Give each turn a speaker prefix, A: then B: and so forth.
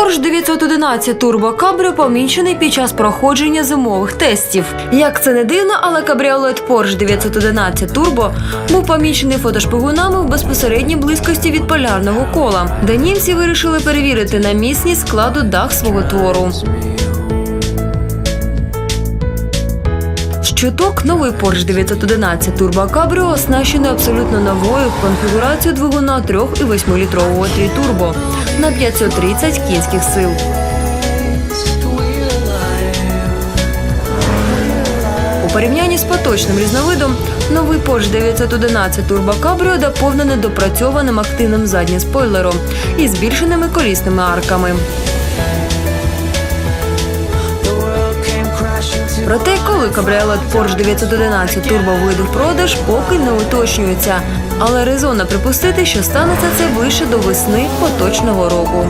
A: Porsche 911 Turbo Cabrio помічений під час проходження зимових тестів. Як це не дивно, але кабріолет Порш 911 Turbo був помічений фотошпигунами в безпосередній близькості від полярного кола, де німці вирішили перевірити на міцність складу дах свого твору. Щиток новий Porsche 911 Turbo Cabrio оснащений абсолютно новою конфігурацією двигуна 3 і 8-літрового трітурбо на 530 кінських сил. У порівнянні з поточним різновидом, новий Porsche 911 Turbo Cabrio доповнений допрацьованим активним заднім спойлером і збільшеними колісними арками. Проте, коли кабріолет Porsche 911 Turbo вийде в продаж, поки не уточнюється. Але резонно припустити, що станеться це ближче до весни поточного року.